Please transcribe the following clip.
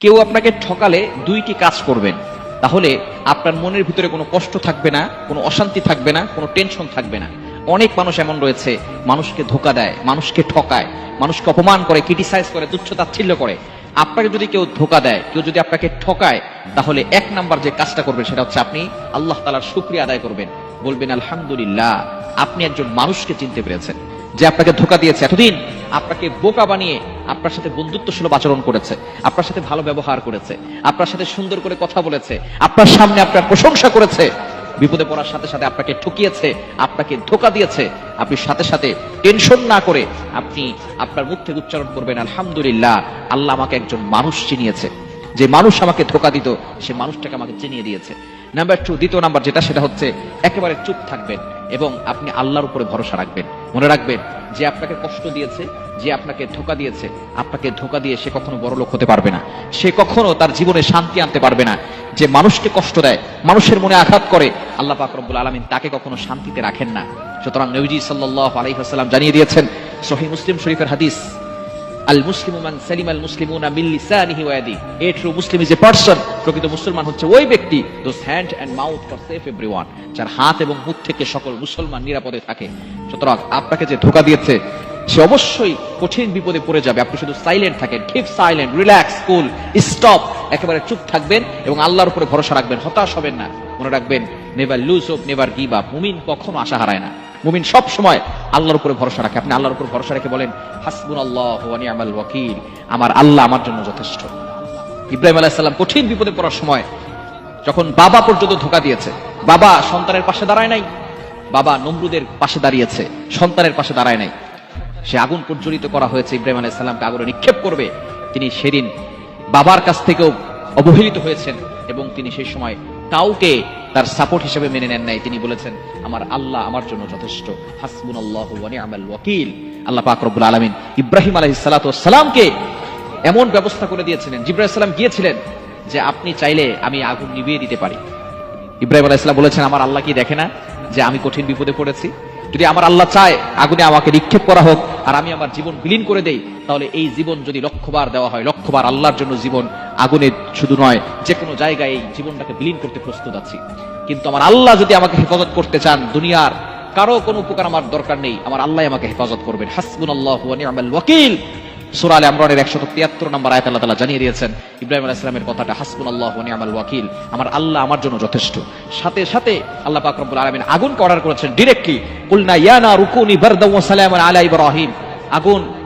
কেউ আপনাকে ঠকালে দুইটি কাজ করবেন। তাহলে আপনার মনের ভিতরে কোনো কষ্ট থাকবে না, কোনো অশান্তি থাকবে না, কোনো টেনশন থাকবে না। অনেক মানুষ এমন রয়েছে, মানুষকে ধোকা দেয়, মানুষকে ঠকায়, মানুষকে অপমান করে ক্রিটিসাইজ করে তুচ্ছ তাচ্ছিল্য করে। আপনাকে যদি কেউ ধোকা দেয়, কেউ যদি আপনাকে ঠকায়, তাহলে এক নাম্বার যে কাজটা করবেন সেটা হচ্ছে আপনি আল্লাহ তালার শুক্রিয়া আদায় করবেন। বলবেন, আলহামদুলিল্লাহ, আপনি একজন মানুষকে চিনতে পেরেছেন। যে আপনাকে ধোকা দিয়েছে এতদিন, আপনাকে বোকা বানিয়ে আপনার সাথে বন্ধুত্ব সুলভ আচরণ করেছে, আপনার সাথে ভালো ব্যবহার করেছে, আপনার সাথে সুন্দর করে কথা বলেছে, আপনার সামনে আপনার প্রশংসা করেছে, বিপদে পড়ার সাথে সাথে আপনাকে ঠকিয়েছে, আপনাকে ধোকা দিয়েছে, আপনি সাথে সাথে টেনশন না করে আপনি আপনার মুখ থেকে উচ্চারণ করবেন, আলহামদুলিল্লাহ, আল্লাহ আমাকে একজন মানুষ চিনিয়েছে। যে মানুষ আমাকে ধোকা দিত, সে মানুষটাকে আমাকে চিনিয়ে দিয়েছে। নাম্বার টু দ্বিতীয় নাম্বার যেটা, সেটা হচ্ছে একেবারে চুপ থাকবেন এবং আপনি আল্লাহর উপরে ভরসা রাখবেন। মনে রাখবেন, যে আপনাকে কষ্ট দিয়েছে, যে আপনাকে ধোকা দিয়েছে, আপনাকে ধোকা দিয়ে সে কখনো বড় লোক হতে পারবে না। সে কখনো তার জীবনে শান্তি আনতে পারবে না। যে মানুষকে কষ্ট দেয়, মানুষের মনে আঘাত করে, আল্লাহ পাকরবুল আলমিন তাকে কখনো শান্তিতে রাখেন না। সুতরাং নবীজি সাল্লাহ আলহিহাসাল্লাম জানিয়ে দিয়েছেন সহি মুসলিম শরীফের হাদিস আল মুসলিমু মান সালিম আল মুসলিমুনা মিন লিসানিহি ওয়া a true Muslim is a person প্রকৃত মুসলমান হচ্ছে ওই ব্যক্তি those hand and mouth for safe everyone যার হাত এবং মুখ থেকে সকল মুসলমান নিরাপদে থাকে। সুতরাং আপনাকে যে ধোকা দিয়েছে, সে অবশ্যই কঠিন বিপদে পড়ে যাবে। আপনি শুধু সাইলেন্ট থাকেন। Keep silent relax cool stop একেবারে চুপ থাকবেন এবং আল্লাহর উপরে ভরসা রাখবেন। হতাশ হবেন না। মনে রাখবেন never lose hope never give up মুমিন কখনো আশা হারায় না। মুমিন সব সময় আল্লাহর উপরে ভরসা রাখে। আপনি আল্লাহর উপর ভরসা রেখে বলেন হাসবুন আল্লাহ নিয়ামাল ওয়াকিল। আমার আল্লাহ আমার জন্য যথেষ্ট। ইব্রাহিম আলাইসাল্লাম কঠিন বিপদে পড়ার সময় যখন বাবা পর্যন্ত ধোকা দিয়েছে, বাবা সন্তানের পাশে দাঁড়ায় নাই, বাবা নমরুদের পাশে দাঁড়িয়েছে, সন্তানের পাশে দাঁড়ায় নাই সে আগুন প্রজ্বলিত করা হয়েছে ইব্রাহিম আলাইসাল্লামকে আগুনে নিক্ষেপ করবে। তিনি সেদিন বাবার কাছ থেকেও অবহেলিত হয়েছেন এবং তিনি সেই সময় কাউকে তার সাপোর্ট হিসেবে মেনে নেন নাই। তিনি বলেছেন, আমার আল্লাহ আমার জন্য যথেষ্ট। হাসবুন আল্লাহ ওয়াকিল। আল্লাহ পাক আলমিন ইব্রাহিম আলহিস সালামকে এমন ব্যবস্থা করে দিয়েছিলেন। জিব্রাহিম সালাম গিয়েছিলেন যে, আপনি চাইলে আমি আগুন নিভিয়ে দিতে পারি। ইব্রাহিম আলাইসালাম বলেছেন, আমার আল্লাহ কি দেখে না যে, আমি কঠিন বিপদে পড়েছি? যদি আমার আল্লাহ চায়, আগুনে আমাকে নিক্ষেপ করা হোক, আর আমি আমার জীবন বিলীন করে দেই, তাহলে এই জীবন যদি লক্ষ্যবার দেওয়া হয়, লক্ষ্যবার আল্লাহর জন্য জীবন আগুনে শুধু নয়, যে কোনো জায়গায় এই জীবনটাকে বিলীন করতে প্রস্তুত আছি। কিন্তু আমার আল্লাহ যদি আমাকে হেফাজত করতে চান, দুনিয়ার কারও কোনো উপকার আমার দরকার নেই, আমার আল্লাহ আমাকে হেফাজত করবেন। হাসবুন আল্লাহ ওয়াকিল। সুরা আল আমরানের একশো তিয়াত্তর নম্বর আয়াত আল্লাহ তালা জানিয়ে দিয়েছেন, ইব্রাহিম আলাইহিস ইসলামের কথাটা হাসবুল আল্লাহ নিয়ামাল ওয়াকিল। আমার আল্লাহ আমার জন্য যথেষ্ট। সাথে সাথে আল্লাহ পাক রব্বুল আলামিন আগুন অর্ডার করেছেন। ডিরেক্টলি কুলনা ইয়ানা রুকুনি বারদাম সালাম আলা ইব্রাহিম। আগুন